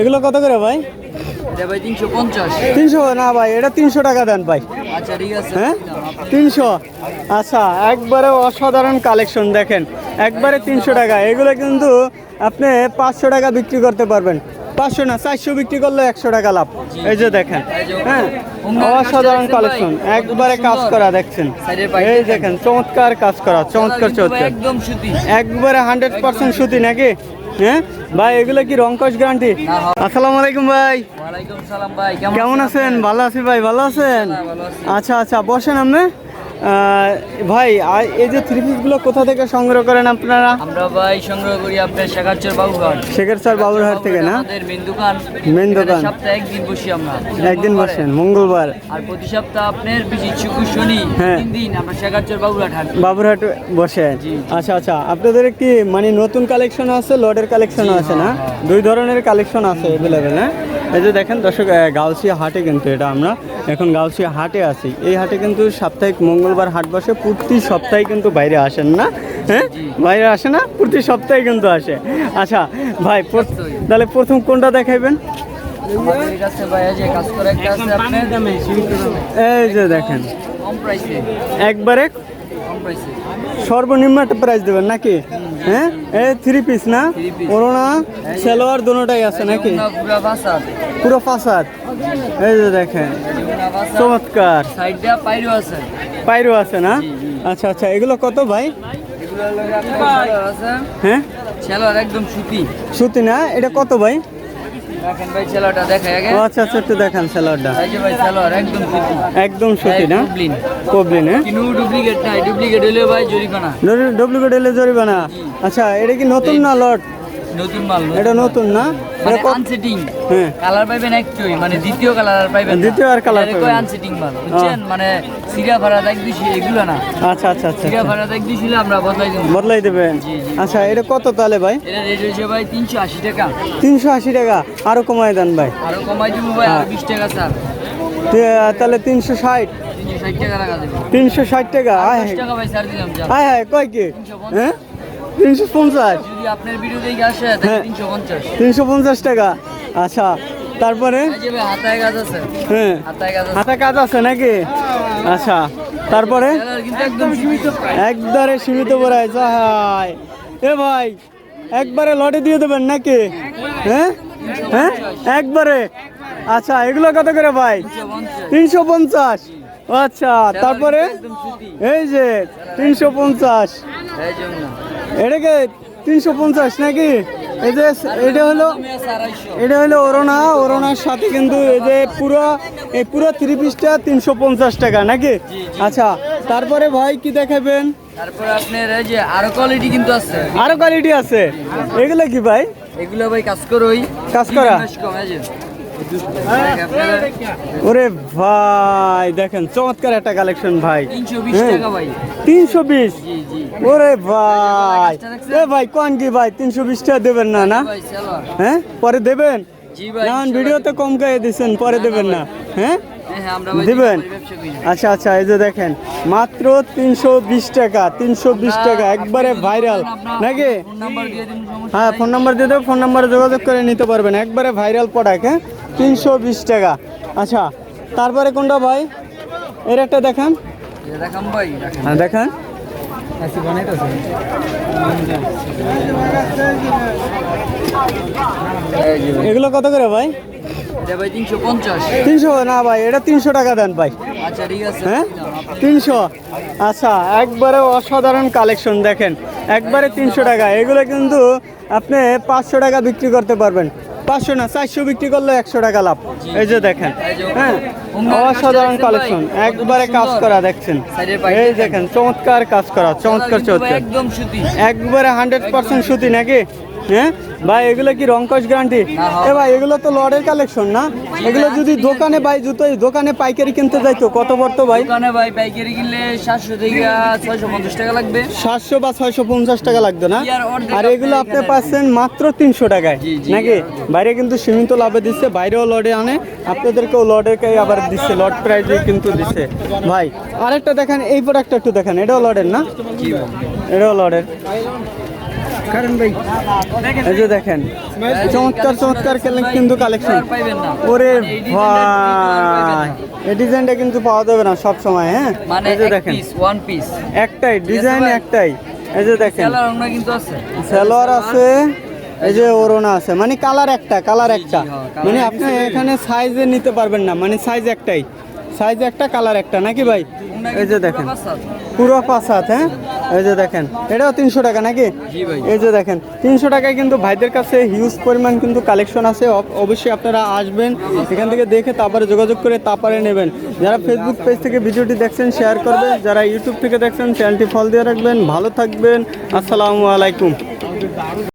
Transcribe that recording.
এগুলো কত করে ভাই? তিনশো না ভাই এটা তিনশো টাকা দেন ভাই। আচ্ছা হ্যাঁ? তিনশো? আচ্ছা একবারে অসাধারণ কালেকশন দেখেন। একবারে তিনশো টাকা। এগুলো কিন্তু আপনি পাঁচশো টাকা বিক্রি করতে পারবেন। পাঁচশো না চারশো বিক্রি করলে একশো টাকা লাভ। এই যে দেখেন হ্যাঁ? অসাধারণ কালেকশন একবারে কাজ করা দেখছেন? এই দেখেন। চমৎকার কাজ করা চমৎকার চমৎকার। একবারে হান্ড্রেড পার্সেন্ট সুতি নাকি? হ্যাঁ? ভাই এগুলো কি রংকশ গ্যারান্টি। আসসালামু আলাইকুম ভাই। ওয়ালাইকুম সালাম ভাই কেমন আছেন ভালো আছি ভাই ভালো আছেন? হ্যাঁ। আচ্ছা আচ্ছা বসেন আপনি। ভাই এই যে থ্রি পিসগুলো কোথা থেকে সংগ্রহ করেন আপনারা? আমরা ভাই সংগ্রহ করি আপনার শেখাচ্চর বাবুঘাট শেখের স্যার বাবুরহাট থেকে না? আমাদের মেন দোকান। মেন দোকান। সপ্তাহে একদিন বসি আমরা। একদিন বসেন মঙ্গলবার। আর প্রতি সপ্তাহ আপনার বিশেষ শুক্র শনি হ্যাঁ। তিন দিন আমরা শেখাচ্চর বাবুঘাট হাট বাবুরহাট বসেন আচ্ছা আচ্ছা আপনাদের কি মানে নতুন কালেকশন আছে লডের কালেকশন আছে না? হ্যাঁ, দুই ধরনের কালেকশন আছে অ্যাভেলেবেল হ্যাঁ? এই যে দেখেন দর্শক গাউসিয়া হাটে কিন্তু এটা আমরা এখন গাউসিয়া হাটে আছি। এই হাটে কিন্তু সাপ্তাহিক মঙ্গলবার হাট বসে প্রতি সপ্তাহে কিন্তু বাইরে আসেন না হ্যাঁ? বাইরে আসে না প্রতি সপ্তাহে কিন্তু আসে। আচ্ছা ভাই তাহলে প্রথম কোনটা দেখাইবেন? এই যে দেখেন। একবারে সর্বনিম্ন একটা প্রাইস দেবেন নাকি? হ্যাঁ? এই থ্রি পিস না। করোনা সেলোয়ার দুটোটাই আছে নাকি? পুরো ভাষা পুরো ফাসাদ। এই যে দেখেন চমৎকার। পাইরো আছে না? আচ্ছা আচ্ছা এগুলো কত ভাই? হ্যাঁ? একদম সুতি। সুতি না? এটা কত ভাই? আচ্ছা আচ্ছা একটু দেখান একদম সুতি। না? কবলিন হ্যাঁ? ডুপ্লিকেট হলে জরিমানা। আচ্ছা এটা কি নতুন না লট? নতুন মাল এটা নতুন না? মানে এটা আনসেটিং হ্যাঁ। কালার পাইবেন একটুই মানে দ্বিতীয় কালার পাইবেন দ্বিতীয় আর এটা পাইবেন কয় আনসেটিং মাল বুঝছেন? মানে সিরা ভাড়া দেখ দিছি এগুলো না। আচ্ছা আচ্ছা আচ্ছা সিরা ভাড়া দেখ দিছিলে আমরা বদলাই দেব। বদলাই দেবেন। আচ্ছা এটা কত তাহলে ভাই? এটা রেট হয়েছে ভাই তিনশো আশি টাকা। তিনশো আশি টাকা। আরও কমায় দেন ভাই। আরও কমাই দিব ভাই হ্যাঁ। আর বিশ টাকা স্যার। তাহলে তিনশো ষাট। তিনশো ষাট টাকা রাখা দেবো। তিনশো ষাট টাকা হায় হায় কয় কি? হ্যাঁ? তিনশো পঞ্চাশ। যদি আপনার ভিডিও দেখে আসে হ্যাঁ। তিনশো পঞ্চাশ। তিনশো পঞ্চাশ টাকা। আচ্ছা তারপরে? হাতায় গাছ আছে। হ্যাঁ। হাতায় কাজ আছে। নাকি? আচ্ছা তারপরে? একবারে সীমিত পড়ায় যাই এ ভাই একবারে লটে দিয়ে দেবেন নাকি? হ্যাঁ? হ্যাঁ? একবারে? আচ্ছা এগুলো কত করে ভাই? তিনশো পঞ্চাশ। আচ্ছা তারপরে? এই যে তিনশো পঞ্চাশ। এটাকে তিনশো পঞ্চাশ নাকি? এই যে এটা হলো এটা হলো ওরোনা ওরোনার সাথে কিন্তু এই যে পুরো এই পুরো থ্রি পিসটা তিনশো পঞ্চাশ টাকা নাকি? আচ্ছা তারপরে ভাই কি দেখাবেন? তারপরে আপনার এই যে আরও কোয়ালিটি কিন্তু আছে। আরও কোয়ালিটি আছে। এগুলো কি ভাই? এগুলো ভাই কাজ করোই কাজ করা? ওরে ভাই দেখেন চমৎকার একটা কালেকশন ভাই। তিনশো বিশ হ্যাঁ। ওরে ভাই। এ ভাই কোন কি ভাই? তিনশো বিশ টাকা দেবেন না না? হ্যাঁ পরে দেবেন? না ভিডিওতে কম গায়ে দিচ্ছেন পরে দেবেন না। হ্যাঁ? হ্যাঁ হ্যাঁ, দিবেন? করি। আচ্ছা আচ্ছা এই যে দেখেন মাত্র তিনশো বিশ টাকা তিনশো বিশ টাকা একবারে ভাইরাল নাকি? হ্যাঁ ফোন নাম্বার দিয়ে দেবো ফোন নাম্বারে যোগাযোগ করে নিতে পারবেন একবারে ভাইরাল প্রোডাক্ট হ্যাঁ? তিনশো বিশ টাকা। আচ্ছা তারপরে কোনটা ভাই? এর একটা দেখান। হ্যাঁ দেখান। এগুলো কত করে ভাই? তিনশো না ভাই এটা তিনশো টাকা দেন ভাই। আচ্ছা হ্যাঁ? তিনশো। আচ্ছা একবারে অসাধারণ কালেকশন দেখেন। একবারে তিনশো টাকা। এগুলো কিন্তু আপনি পাঁচশো টাকা বিক্রি করতে পারবেন। পাঁচশো না চারশো বিক্রি করলে একশো টাকা লাভ। এই যে দেখেন হ্যাঁ অসাধারণ কালেকশন একবারে কাজ করা দেখছেন? এই দেখেন চমৎকার কাজ করা চমৎকার চমৎকার একদম সুতি। একবারে হান্ড্রেড পার্সেন্ট সুতি নাকি? হ্যাঁ? ভাই এগুলো কি রংকশ গ্যারান্টি না, এ ভাই এগুলো তো লডের কালেকশন না? এগুলো যদি দোকানে ভাই জুতো দোকানে পাইকারি কিনতে যাইতো কত পড়তো ভাই? দোকানে ভাই পাইকারি কিনলে সাতশো থেকে ছয়শো পঞ্চাশ টাকা লাগবে। সাতশো বা ছয়শো পঞ্চাশ টাকা লাগতো না? আর এগুলো আপনি পাচ্ছেন মাত্র তিনশো টাকায় জি, জি। নাকি? বাইরে কিন্তু সীমিত লাভে দিচ্ছে বাইরেও লডে আনে আপনাদেরকেও লডের কে আবার দিচ্ছে লড প্রাইজে কিন্তু দিচ্ছে। ভাই আরেকটা দেখেন এই প্রোডাক্টটা একটু দেখেন এটাও লডের না? এটাও লডের কারণ ভাই এই যে দেখেন চমৎকার চমৎকার কিন্তু কালেকশন ওরে মানে ভাই এই ডিজাইনটা কিন্তু পাওয়া যাবে না সব সময় হ্যাঁ? মানে এই যে দেখেন ওয়ান পিস একটাই ডিজাইন একটাই। এই যে দেখেন কালার কিন্তু আছে। সালোয়ার আছে এই যে ওড়না আছে। মানে কালার একটা কালার একটা। হ্যাঁ, মানে আপনি এখানে সাইজে নিতে পারবেন না মানে সাইজ একটাই। সাইজ একটা কালার একটা নাকি ভাই? এই যে দেখেন। পুরো পাঁচ হাত হ্যাঁ? এই যে দেখেন এটাও তিনশো টাকা নাকি? এই যে দেখেন তিনশো টাকায় কিন্তু ভাইদের কাছে হিউজ পরিমাণ কিন্তু কালেকশন আছে। অব- অবশ্যই আপনারা আসবেন এখান থেকে দেখে তারপরে যোগাযোগ করে তারপরে নেবেন। যারা ফেসবুক পেজ থেকে ভিডিওটি দেখছেন শেয়ার করবেন। যারা ইউটিউব থেকে দেখছেন চ্যানেলটি ফল দিয়ে রাখবেন। ভালো থাকবেন। আসসালামু আলাইকুম।